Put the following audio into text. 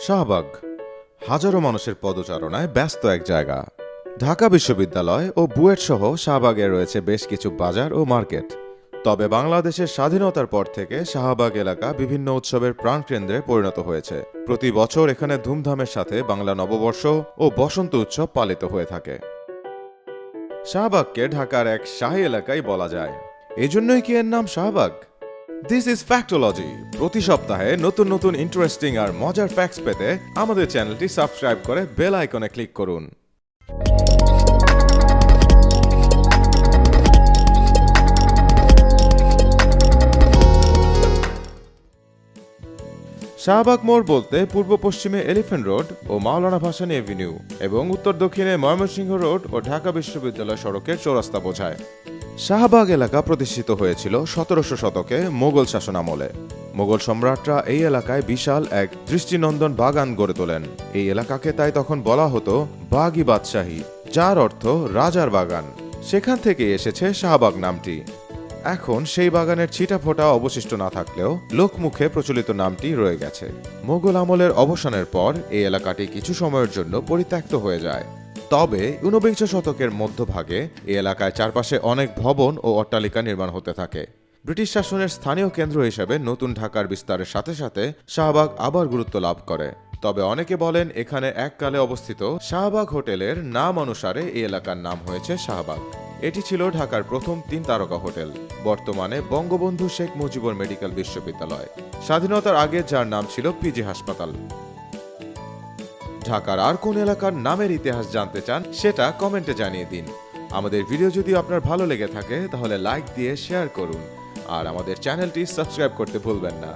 শাহবাগ। হাজারো মানুষের পদচারণায় ব্যস্ত এক জায়গা। ঢাকা বিশ্ববিদ্যালয় ও বুয়েট সহ শাহবাগে রয়েছে বেশ কিছু বাজার ও মার্কেট। তবে বাংলাদেশের স্বাধীনতার পর থেকে শাহবাগ এলাকা বিভিন্ন উৎসবের প্রাণকেন্দ্রে পরিণত হয়েছে। প্রতি বছর এখানে ধুমধামের সাথে বাংলা নববর্ষ ও বসন্ত উৎসব পালিত হয়ে থাকে। শাহবাগকে ঢাকার এক শাহী এলাকাই বলা যায়। এজন্যই কি এর নাম শাহবাগ? দিস ইজ ফ্যাক্টোলজি প্রতি সপ্তাহে নতুন নতুন ইন্টারেস্টিং আর মজার ফ্যাক্টস পেতে আমাদের চ্যানেলটি সাবস্ক্রাইব করে বেল আইকনে ক্লিক করুন। শাহবাগ মোড় বলতে পূর্ব পশ্চিমে এলিফ্যান্ট রোড ও মাওলানা ভাসানী এভিনিউ এবং উত্তর দক্ষিণে ময়মনসিংহ রোড ও ঢাকা বিশ্ববিদ্যালয় সড়কের চৌরাস্তা বোঝায়। শাহবাগ এলাকা প্রতিষ্ঠিত হয়েছিল সতেরোশো শতকে মোগল শাসন আমলে মোগল সম্রাটরা এই এলাকায় বিশাল এক দৃষ্টিনন্দন বাগান গড়ে তোলেন। এই এলাকাকে তাই তখন বলা হতো বাগি বাদশাহী, যার অর্থ রাজার বাগান। সেখান থেকে এসেছে শাহবাগ নামটি। এখন সেই বাগানের ছিটা ফোটা অবশিষ্ট না থাকলেও লোকমুখে প্রচলিত নামটি রয়ে গেছে। মোগল আমলের অবসানের পর এই এলাকাটি কিছু সময়ের জন্য পরিত্যক্ত হয়ে যায়। তবে ঊনবিংশ শতকের মধ্যভাগে এই এলাকায় চারপাশে অনেক ভবন ও অট্টালিকা নির্মাণ হতে থাকে। ব্রিটিশ শাসনের স্থানীয় কেন্দ্র হিসেবে নতুন ঢাকার বিস্তারের সাথে সাথে শাহবাগ আবার গুরুত্ব লাভ করে। তবে অনেকে বলেন এখানে এককালে অবস্থিত শাহবাগ হোটেলের নাম অনুসারে এই এলাকার নাম হয়েছে শাহবাগ। এটি ছিল ঢাকার প্রথম তিন তারকা হোটেল, বর্তমানে বঙ্গবন্ধু শেখ মুজিবুর মেডিকেল বিশ্ববিদ্যালয়। স্বাধীনতার আগে যার নাম ছিল পিজি হাসপাতাল। ঢাকার আর কোন এলাকার নামের ইতিহাস জানতে চান, সেটা কমেন্টে জানিয়ে দিন। আমাদের ভিডিও যদি আপনার ভালো লেগে থাকে, তাহলে লাইক দিয়ে শেয়ার করুন। আর আমাদের চ্যানেলটি সাবস্ক্রাইব করতে ভুলবেন না।